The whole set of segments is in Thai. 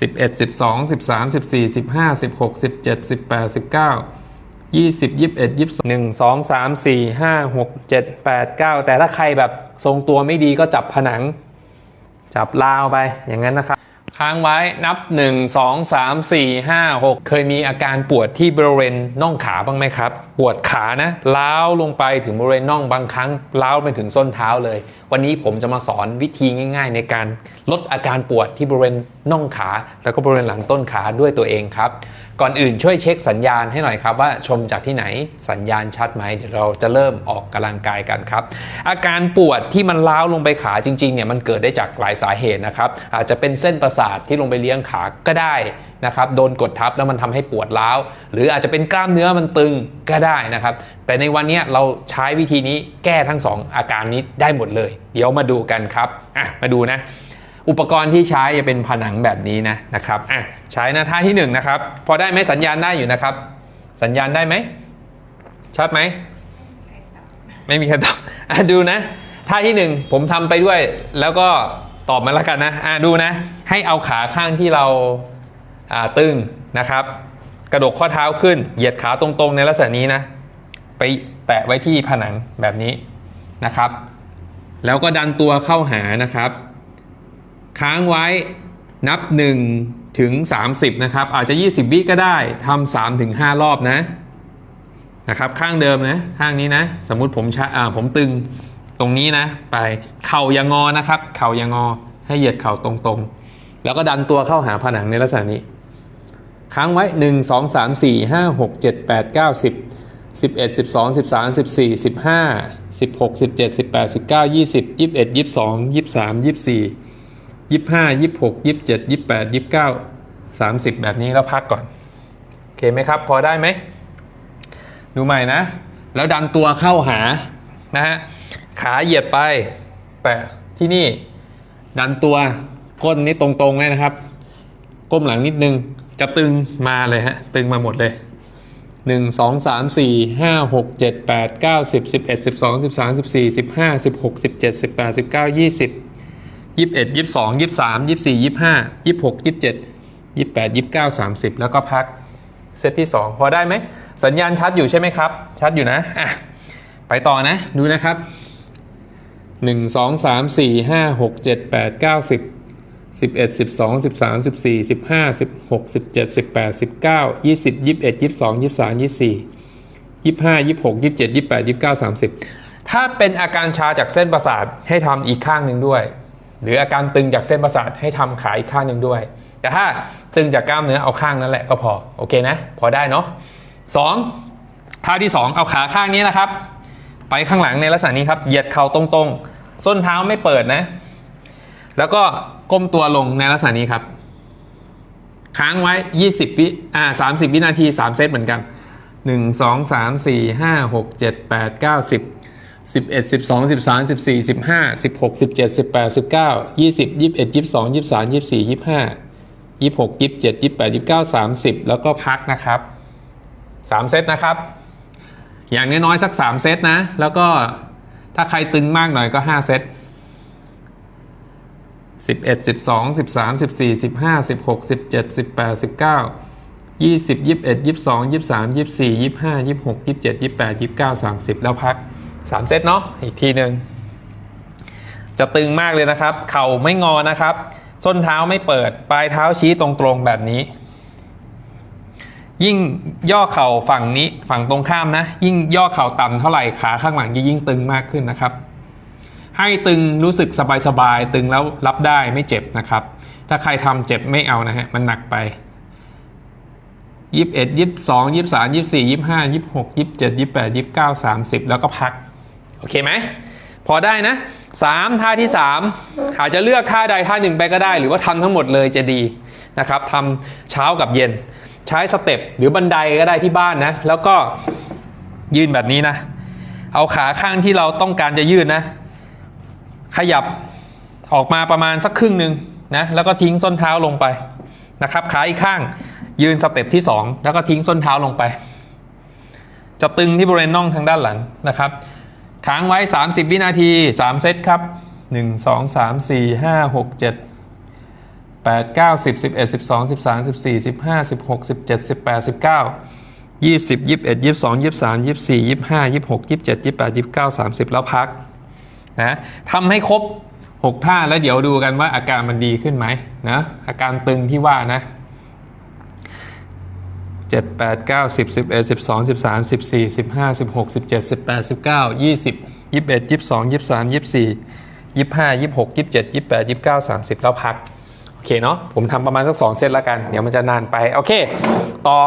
สิบเอ็ดสิบสองสิบสามสิบสี่สิบห้าสิบหกสิบเจ็ดสิบแปดสิบเก้ายี่สิบยี่สิบเอ็ดยี่สิบหนึ่งสองสามสี่ห้าหกเจ็ดแปดเก้าแต่ถ้าใครแบบทรงตัวไม่ดีก็จับผนัง จับลาวไปอย่างนั้นนะครับ ค้างไว้นับ 1 2 3 4 5 6 เคยมีอาการปวดที่บริเวณน่องขาบ้างไหมครับ ปวดขานะล้าวลงไปถึงบริเวณน่องบางครั้งล้าวไปถึงส้นเท้าเลย วันนี้ผมจะมาสอนวิธีง่าย ๆ ในการลดอาการปวดที่บริเวณน่องขา แล้วก็บริเวณหลังต้นขาด้วยตัวเองครับ ก่อนอื่นช่วยเช็คสัญญาณให้หน่อยครับว่าชมจากที่ไหนสัญญาณชัดไหมเดี๋ยวเราจะเริ่มออกกำลังกายกันครับ อาการปวดที่มันล้าวลงไปขาจริงๆเนี่ยมันเกิดได้จากหลายสาเหตุนะครับอาจจะเป็นเส้นประสาทที่ลงไปเลี้ยงขาก็ได้ นะครับโดนกดทับแล้วมันทำให้ปวดล้าว หรืออาจจะเป็นกล้ามเนื้อมันตึงก็ได้นะครับ แต่ในวันนี้เราใช้วิธีนี้แก้ทั้งสองอาการนี้ได้หมดเลย เดี๋ยวมาดูกันครับอะมาดูนะ อุปกรณ์ที่ใช้จะเป็นผนังแบบนี้นะนะครับอะใช้นะท่าที่1นงนะครับพอได้ไหมสัญญาณได้อยู่นะครับ สัญญาณได้ไหมชัดไหมไม่มีใครตอบอะดูนะท่าที่ 1 ผมทำไปด้วยแล้วก็ตอบมาแล้วกันนะอะดูนะ ให้เอาขาข้างที่เรา ตึงนะครับ กระดกข้อเท้าขึ้น เหยียดขาตรงๆ ในลักษณะนี้นะ ไปแตะไว้ที่ผนังแบบนี้นะครับ แล้วก็ดันตัวเข้าหานะครับ ค้างไว้นับ 1 ถึง 30 นะครับ อาจจะ 20 วิก็ได้ทำ3ถึง 5 รอบนะนะครับข้างเดิมนะข้างนี้นะ สมมุติผมชะอ่าผมตึงตรงนี้นะ ไปเข่าย่างงอนะครับ เข่าย่างงอให้เหยียดเข่าตรงๆ แล้วก็ดันตัวเข้าหาผนังในลักษณะนี้ ค้างไว้ 1 2 3 4 5 6 7 8 9 10 11 12 13 14 15 16 17 18 19 20 21 22 23 24ยี่ห้ายี่หกยี่เจ็ดยี่แปดยี่เก้าสามสิบแบบนี้แล้วพักก่อน โอเคไหมครับ พอได้ไหม ดูใหม่นะ แล้วดันตัวเข้าหานะฮะขาเหยียดไปแปะที่นี่ ดันตัวก้นนี้ตรงๆเลยนะครับ ก้มหลังนิดนึง จะตึงมาเลยฮะ ตึงมาหมดเลยหนึ่งสองสามสี่ห้าหกเจ็ดแปดเก้าสิบสิบเอ็ดสิบสองสิบสามสิบสี่สิบห้าสิบหกสิบเจ็ดสิบแปดสิบเก้ายี่สิบยี่สิบเอ็ดยี่สิบสองยี่สิบสามยี่สิบสี่ยี่สิบห้ายี่สิบหกยี่สิบเจ็ดยี่สิบแปดยี่สิบเก้าสามสิบแล้วก็พักเซตที่สองพอได้ไหม สัญญาณชัดอยู่ใช่ไหมครับ ชัดอยู่นะอะไปต่อนะ ดูนะครับหนึ่งสองสามสี่ห้าหกเจ็ดแปดเก้าสิบ สิบเอ็ดสิบสองสิบสามสิบสี่สิบห้าสิบหกสิบเจ็ดสิบแปดสิบเก้ายี่สิบยี่สิบเอ็ดยี่สิบสองยี่สิบสามยี่สิบสี่ยี่สิบห้ายี่สิบหกยี่สิบเจ็ดยี่สิบแปดยี่สิบเก้าสามสิบถ้าเป็นอาการชาจากเส้นประสาทให้ทำอีกข้างหนึ่งด้วย หรืออาการตึงจากเส้นประสาทให้ทำขาอีกข้างหนึ่งด้วย แต่ถ้าตึงจากกล้ามเนื้อเอาข้างนั้นแหละก็พอโอเคนะ พอได้เนาะสองท่าที่ 2 เอาขาข้างนี้นะครับ ไปข้างหลังในลักษณะนี้ครับเหยียดเข่าตรงๆ ส้นเท้าไม่เปิดนะ แล้วก็ก้มตัวลงในลักษณะนี้ครับ ค้างไว้ 20 วิอ่า30วินาที 3 เซตเหมือนกัน 1 2 3 4 5 6 7 8 9 10 11 12 13 14 15 16 17 18 19 20 21 22 23 24 25 26 27 28 29 30 แล้วก็พักนะครับ 3 เซตนะครับ อย่างน้อยๆสัก 3 เซตนะ แล้วก็ถ้าใครตึงมากหน่อยก็ 5 เซต 11 12 13 14 15 16 17 18 19 20 21 22 23 24 25 26 27 28 29 30 แล้วพัก 3 เซตเนาะอีกทีหนึ่งจะตึงมากเลยนะครับ เข่าไม่งอนะครับ ส้นเท้าไม่เปิด ปลายเท้าชี้ตรงๆแบบนี้ ยิ่งย่อเข่าฝั่งนี้ฝั่งตรงข้ามนะ ยิ่งย่อเข่าต่ำเท่าไหร่ขาข้างหลังจะยิ่งตึงมากขึ้นนะครับ ให้ตึงรู้สึกสบายๆ ตึงแล้วรับได้ไม่เจ็บนะครับ ถ้าใครทำเจ็บไม่เอานะฮะ มันหนักไปยี่สิบเอ็ดยี่สิบสองยี่สิบสามยี่สิบสี่ยี่สิบห้ายี่สิบหกยี่สิบเจ็ดยี่สิบแปดยี่สิบเก้าสามสิบแล้วก็พัก โอเคไหม พอได้นะสามท่าที่สามอาจจะเลือกท่าใดท่าหนึ่งไปก็ได้ หรือว่าทำทั้งหมดเลยจะดีนะครับทำเช้ากับเย็น ใช้สเต็ปหรือบันไดก็ได้ที่บ้านนะ แล้วก็ยืนแบบนี้นะ เอาขาข้างที่เราต้องการจะยืดนะ ขยับออกมาประมาณสักครึ่งหนึ่งนะแล้วก็ทิ้งส้นเท้าลงไปนะครับขาอีกข้างยืนสเต็ปที่ 2 แล้วก็ทิ้งส้นเท้าลงไป จะตึงที่บริเวณน่องทางด้านหลังนะครับค้างไว้ 30 วินาที 3 เซตครับ 1 2 3 4 5 6 7 8 9 10 11 12 13 14 15 16 17 18 19 20 21 22 23 24 25 26 27 28 29 30 แล้วพัก นะทำให้ครบ 6 ท่าแล้วเดี๋ยวดูกันว่าอาการมันดีขึ้นไหมนะอาการตึงที่ว่านะ7 8 9 10 11 12 13 14 15 16 17 18 19 20 21 22 23 24 25 26 27 28 29 30 แล้วพัก โอเคเนาะผมทำประมาณสัก 2 เซตแล้วกัน เดี๋ยวมันจะนานไป โอเค ต่อ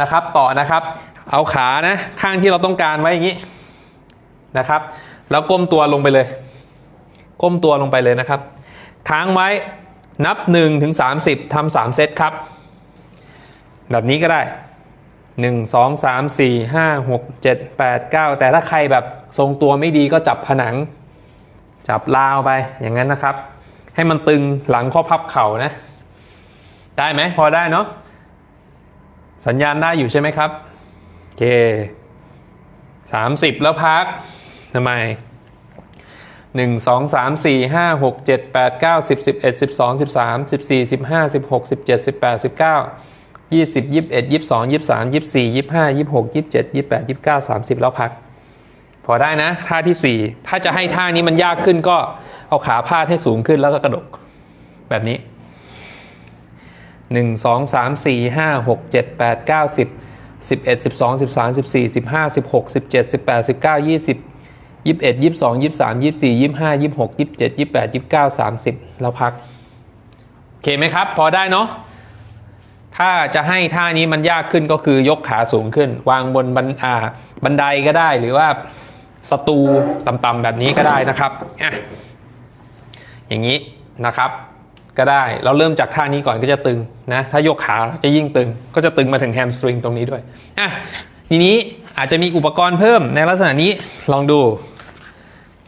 นะครับต่อนะครับ เอาขานะ ข้างที่เราต้องการไว้อย่างนี้นะครับ แล้วก้มตัวลงไปเลย ก้มตัวลงไปเลยนะครับ ค้างไว้นับ1ถึง30ทำ3เซตครับ แบบนี้ก็ได้ 1 2 3 4 5 6 7 8 9 แต่ถ้าใครแบบทรงตัวไม่ดีก็จับผนัง จับราวไปอย่างนั้นนะครับ ให้มันตึงหลังข้อพับเข่านะ ได้ไหมพอได้เนาะสัญญาณได้อยู่ใช่ไหมครับ โอเค 30 แล้วพัก ทำไม 1 2 3 4 5 6 7 8 9 10 11 12 13 14 15 16 17 18 19 20 21 22 23 24 25 26 27 28 29 30 แล้วพัก พอได้นะ ท่าที่ 4 ถ้าจะให้ท่านี้มันยากขึ้นก็เอาขาพาดให้สูงขึ้นแล้วก็กระดก แบบนี้ 1 2 3 4 5 6 7 8 9 10 11 12 13 14 15 16 17 18 19 20 21 22 23 24 25 26 27 28 29 30แล้วพักโอเคไหมครับ พอได้เนาะถ้าจะให้ท่านี้มันยากขึ้นก็คือยกขาสูงขึ้น วางบนบันอ่าบันไดก็ได้หรือว่าสตูต่ำๆแบบนี้ก็ได้นะครับอะอย่างนี้นะครับ ก็ได้เราเริ่มจากท่านี้ก่อนก็จะตึงนะถ้ายกขาจะยิ่งตึง ก็จะตึงมาถึงแฮมสตริงตรงนี้ด้วยอะทีนี้อาจจะมีอุปกรณ์เพิ่มในลักษณะนี้ลองดู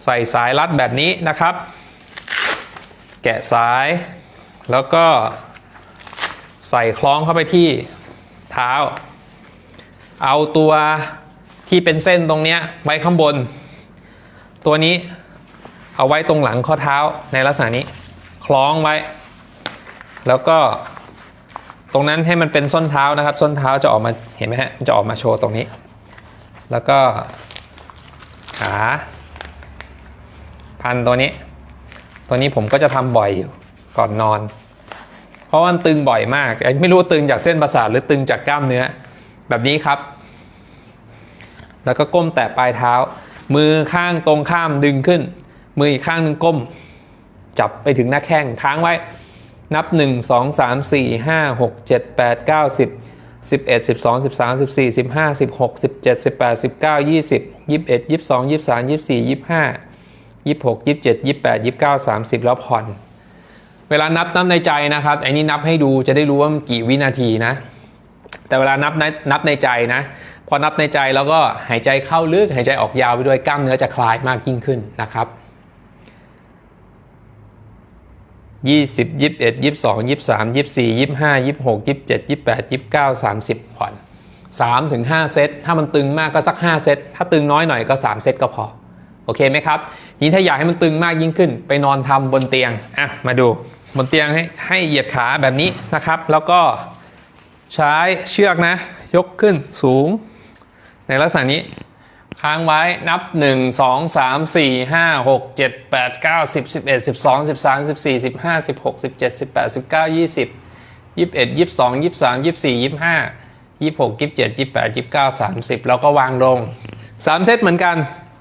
ใส่สายรัดแบบนี้นะครับ แกะสาย แล้วก็ใส่คล้องเข้าไปที่เท้า เอาตัวที่เป็นเส้นตรงนี้ไว้ข้างบน ตัวนี้เอาไว้ตรงหลังข้อเท้าในลักษณะนี้ คล้องไว้ แล้วก็ตรงนั้นให้มันเป็นส้นเท้านะครับ ส้นเท้าจะออกมาเห็นไหมฮะจะออกมาโชว์ตรงนี้ แล้วก็ขา พันตัวนี้ ตัวนี้ผมก็จะทำบ่อยอยู่ก่อนนอน เพราะว่ามันตึงบ่อยมาก ไม่รู้ตึงจากเส้นประสาทหรือตึงจากกล้ามเนื้อ แบบนี้ครับ แล้วก็ก้มแตะปลายเท้า มือข้างตรงข้ามดึงขึ้น มืออีกข้างหนึ่งก้ม จับไปถึงหน้าแข้งค้างไว้ นับ 1 2 3 4 5 6 7 8 9 10 11 12 13 14 15 16 17 18 19 20 21 22 23 24 25 26 27 28 29 30 แล้วผ่อน เวลานับนับในใจนะครับไอ้นี่นับให้ดูจะได้รู้ว่ามันกี่วินาทีนะ แต่เวลานับนับนับในใจนะ พอนับในใจแล้วก็หายใจเข้าลึกหายใจออกยาวไปด้วยกล้ามเนื้อจะคลายมากยิ่งขึ้นนะครับ20 21 22 23 24 25 26 27 28 29 30ผ่อน3ถึง5เซตถ้ามันตึงมากก็สัก5เซตถ้าตึงน้อยหน่อยก็3เซตก็พอ โอเคไหมครับ นี้ถ้าอยากให้มันตึงมากยิ่งขึ้น ไปนอนทำบนเตียงอะมาดูบนเตียงให้ให้เหยียดขาแบบนี้นะครับ แล้วก็ใช้เชือกนะ ยกขึ้นสูง ในลักษณะนี้ค้างไว้นับ 1 2 3 4 5 6 7 8 9 10 11 12 13 14 15 16 17 18 19 20 21 22 23 24 25 26 27 28 29 30 แล้วก็วางลง 3 เซตเหมือนกัน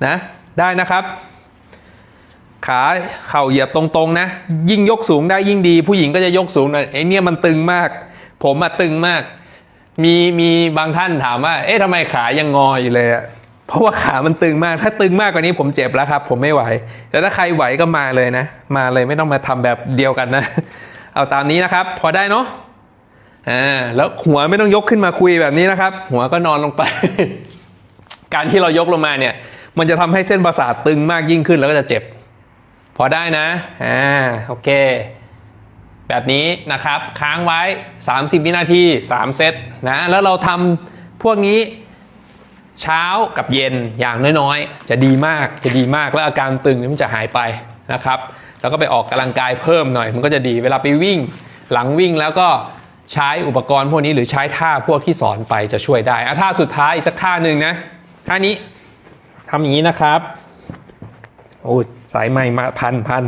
นะ ได้นะครับ ขาเข่าเหยียบตรงๆนะ ยิ่งยกสูงได้ยิ่งดี ผู้หญิงก็จะยกสูงหน่อยไอ้เนี่ยมันตึงมาก ผมอะตึงมาก มีมีบางท่านถามว่า เอ๊ะทำไมขายังงออยู่เลยอะเพราะว่าขามันตึงมาก ถ้าตึงมากกว่านี้ผมเจ็บแล้วครับ ผมไม่ไหวแต่ถ้าใครไหวก็มาเลยนะ มาเลยไม่ต้องมาทำแบบเดียวกันนะ เอาตามนี้นะครับ พอได้เนาะอ่าแล้วหัวไม่ต้องยกขึ้นมาคุยแบบนี้นะครับ หัวก็นอนลงไป การที่เรายกลงมาเนี่ย มันจะทำให้เส้นประสาทตึงมากยิ่งขึ้นแล้วก็จะเจ็บ พอได้นะ อ่า โอเค แบบนี้นะครับค้างไว้ 30 วินาที 3 เซตนะ แล้วเราทำพวกนี้เช้ากับเย็นอย่างน้อยๆ จะดีมาก จะดีมาก แล้วอาการตึงนี่มันจะหายไปนะครับ แล้วก็ไปออกกำลังกายเพิ่มหน่อย มันก็จะดี เวลาไปวิ่ง หลังวิ่งแล้วก็ใช้อุปกรณ์พวกนี้หรือใช้ท่าพวกที่สอนไปจะช่วยได้อะท่าสุดท้ายอีกสักท่าหนึ่งนะ ท่านี้ทำอย่างนี้นะครับ โอ้ย สายไหม่มาพันพัน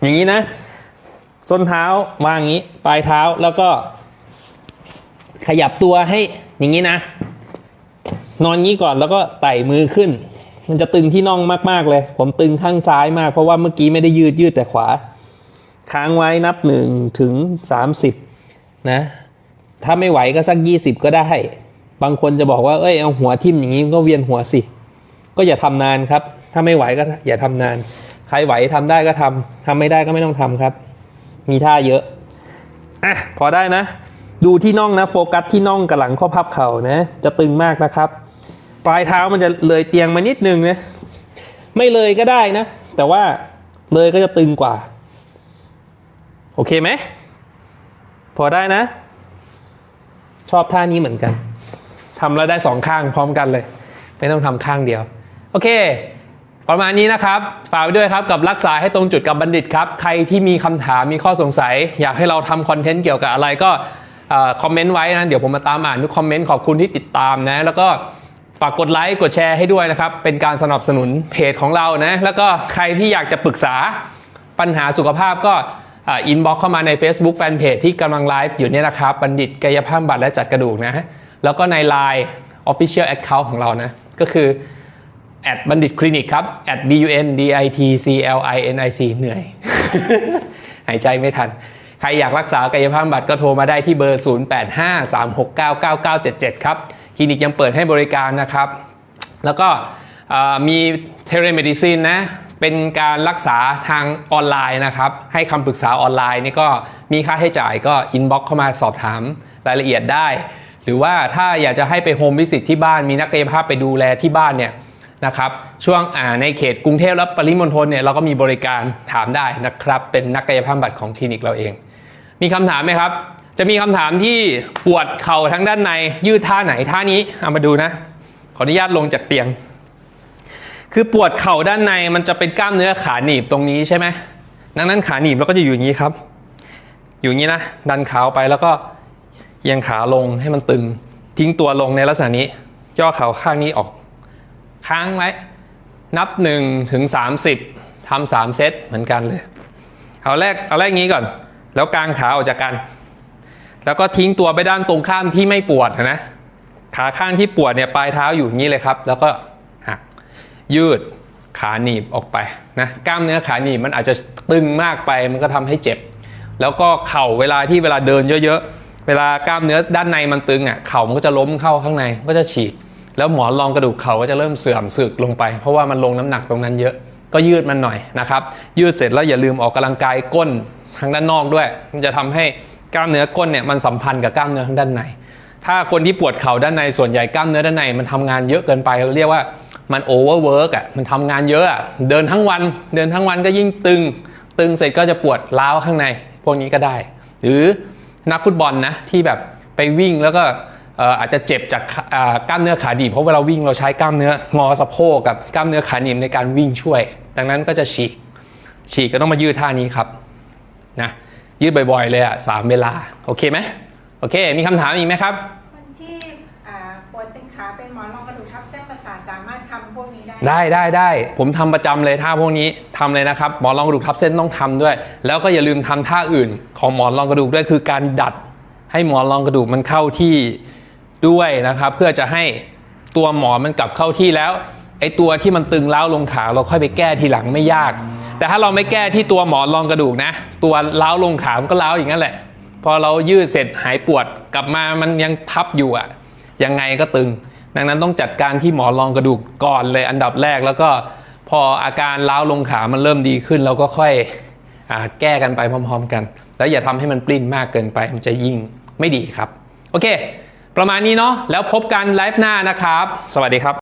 อย่างนี้นะ ส้นเท้าวางอย่างนี้ ปลายเท้าแล้วก็ ขยับตัวให้อย่างนี้นะ นอนงี้ก่อนแล้วก็ไต่มือขึ้น มันจะตึงที่น่องมากๆเลย ผมตึงข้างซ้ายมากเพราะว่าเมื่อกี้ไม่ได้ยืดยืดแต่ขวา ค้างไว้นับหนึ่งถึงสามสิบนะ ถ้าไม่ไหวก็สักยี่สิบก็ได้ บางคนจะบอกว่า เอ้ยเอาหัวทิ่มอย่างนี้ก็เวียนหัวสิ ก็อย่าทำนานครับ ถ้าไม่ไหวก็อย่าทำนาน ใครไหวทำได้ก็ทำทำไม่ได้ก็ไม่ต้องทำครับ มีท่าเยอะอะพอได้นะ ดูที่น่องนะ โฟกัสที่น่องกับหลังข้อพับเข่านะ จะตึงมากนะครับ ปลายเท้ามันจะเลยเตียงมานิดนึงนะไม่เลยก็ได้นะ แต่ว่าเลยก็จะตึงกว่า โอเคไหมพอได้นะ ชอบท่านี้เหมือนกันทำแล้วได้สองข้างพร้อมกันเลย ไม่ต้องทำข้างเดียว โอเค ประมาณนี้นะครับ ฝากไว้ด้วยครับกับรักษาให้ตรงจุดกับบัณฑิตครับ ใครที่มีคำถามมีข้อสงสัย อยากให้เราทำคอนเทนต์เกี่ยวกับอะไรก็คอมเมนต์ไว้นะ เดี๋ยวผมมาตามอ่านทุกคอมเมนต์ขอบคุณที่ติดตามนะ แล้วก็ฝากกดไลค์กดแชร์ให้ด้วยนะครับ เป็นการสนับสนุนเพจของเรานะ แล้วก็ใครที่อยากจะปรึกษาปัญหาสุขภาพก็อินบ็อกเข้ามาใน Facebook Fanpage ที่กำลังไลฟ์อยู่เนี่ยนะครับ บัณฑิตกายภาพบำบัตรและจัดกระดูกนะ แล้วก็ใน Line Official Account ของเรานะ ก็คือ แอดบัณฑิตคลินิกครับ at b u n d i t c l i n i c เหนื่อย หายใจไม่ทัน ใครอยากรักษากายภาพบำบัตรก็โทรมาได้ที่เบอร์ 0853699977 ครับ คลินิกยังเปิดให้บริการนะครับ แล้วก็มีเทเลเมดิซินนะ เป็นการรักษาทางออนไลน์นะครับ ให้คำปรึกษาออนไลน์นี่ก็มีค่าใช้จ่ายก็อินบ็อกเข้ามาสอบถามรายละเอียดได้ หรือว่าถ้าอยากจะให้ไปโฮมวิสิตที่บ้านมีนักกายภาพไปดูแลที่บ้านเนี่ย นะครับช่วงในเขตกรุงเทพและปริมณฑลเนี่ยเราก็มีบริการถามได้นะครับ เป็นนักกายภาพบำบัดของคลินิกเราเอง มีคำถามไหมครับ จะมีคำถามที่ปวดเข่าทั้งด้านในยืดท่าไหนท่านี้เอามาดูนะ ขออนุญาตลงจากเตียง คือปวดเข่าด้านในมันจะเป็นกล้ามเนื้อขาหนีบตรงนี้ใช่ไหมดังนั้นขาหนีบเราก็จะอยู่อย่างนี้ครับ อยู่อย่างนี้นะดันขาไปแล้วก็เอียงขาลงให้มันตึงทิ้งตัวลงในลักษณะนี้ ย่อเข่าข้างนี้ออก ค้างไว้ นับ1ถึง30ทำสามเซตเหมือนกันเลย เอาแรกเอาแรกงี้ก่อน แล้วกางขาออกจากกัน แล้วก็ทิ้งตัวไปด้านตรงข้ามที่ไม่ปวดนะ ขาข้างที่ปวดเนี่ยปลายเท้าอยู่อย่างนี้เลยครับ แล้วก็หักยืดขาหนีบออกไปนะกล้ามเนื้อขาหนีบมันอาจจะตึงมากไปมันก็ทำให้เจ็บ แล้วก็เข่าเวลาที่เวลาเดินเยอะๆ เวลากล้ามเนื้อด้านในมันตึงอะเข่ามันก็จะล้มเข้าข้างในก็จะฉีก แล้วหมอนรองกระดูกเข่าก็จะเริ่มเสื่อมสึกลงไป เพราะว่ามันลงน้ำหนักตรงนั้นเยอะก็ยืดมันหน่อยนะครับ ยืดเสร็จแล้วอย่าลืมออกกำลังกายก้นทางด้านนอกด้วย มันจะทำให้กล้ามเนื้อก้นเนี่ยมันสัมพันธ์กับกล้ามเนื้อทางด้านใน ถ้าคนที่ปวดเข่าด้านในส่วนใหญ่กล้ามเนื้อด้านในมันทำงานเยอะเกินไปเราเรียกว่ามันโอเวอร์เวิร์กอะมันทำงานเยอะอะเดินทั้งวัน เดินทั้งวันก็ยิ่งตึง ตึงเสร็จก็จะปวดร้าวข้างใน พวกนี้ก็ได้ หรือนักฟุตบอลนะที่แบบไปวิ่งแล้วก็ อ่ออาจจะเจ็บจากขาอ่ากล้ามเนื้อขาดีบเพราะเวลาวิ่งเราใช้กล้ามเนื้องอสะโพกกับกล้ามเนื้อขาหนีบในการวิ่งช่วย ดังนั้นก็จะฉีก ฉีกก็ต้องมายืดท่านี้ครับนะยืดบ่อยๆเลยอะสามเวลา โอเคไหมโอเค มีคำถามอีกไหมครับคนที่อ่าปวดตึงขาเป็นหมอนรองกระดูกทับเส้นประสาทสามารถทำพวกนี้ได้ ได้ได้ได้ผมทำประจำเลยท่าพวกนี้ทำเลยนะครับหมอนรองกระดูกทับเส้นต้องทำด้วย แล้วก็อย่าลืมทำท่าอื่น ของหมอนรองกระดูกด้วยคือการดัดให้หมอนรองกระดูกมันเข้าที่ ด้วยนะครับ เพื่อจะให้ตัวหมอนมันกลับเข้าที่แล้วไอ้ตัวที่มันตึงเล้าวลงขาเราค่อยไปแก้ทีหลังไม่ยาก แต่ถ้าเราไม่แก้ที่ตัวหมอนรองกระดูกนะ ตัวเล้าลงขามันก็เล้าอย่างนั้นแหละ พอเรายืดเสร็จหายปวดกลับมามันยังทับอยู่อะยังไงก็ตึง ดังนั้นต้องจัดการที่หมอนรองกระดูกก่อนเลยอันดับแรกแล้วก็พออาการเล้าลงขามันเริ่มดีขึ้น เราก็ค่อยอแก้กันไปพร้อม ๆ กัน แล้วอย่าทำให้มันปลิ้นมากเกินไปมันจะยิ่งไม่ดีครับ โอเค ประมาณนี้เนาะแล้วพบกันไลฟ์หน้านะครับ สวัสดีครับ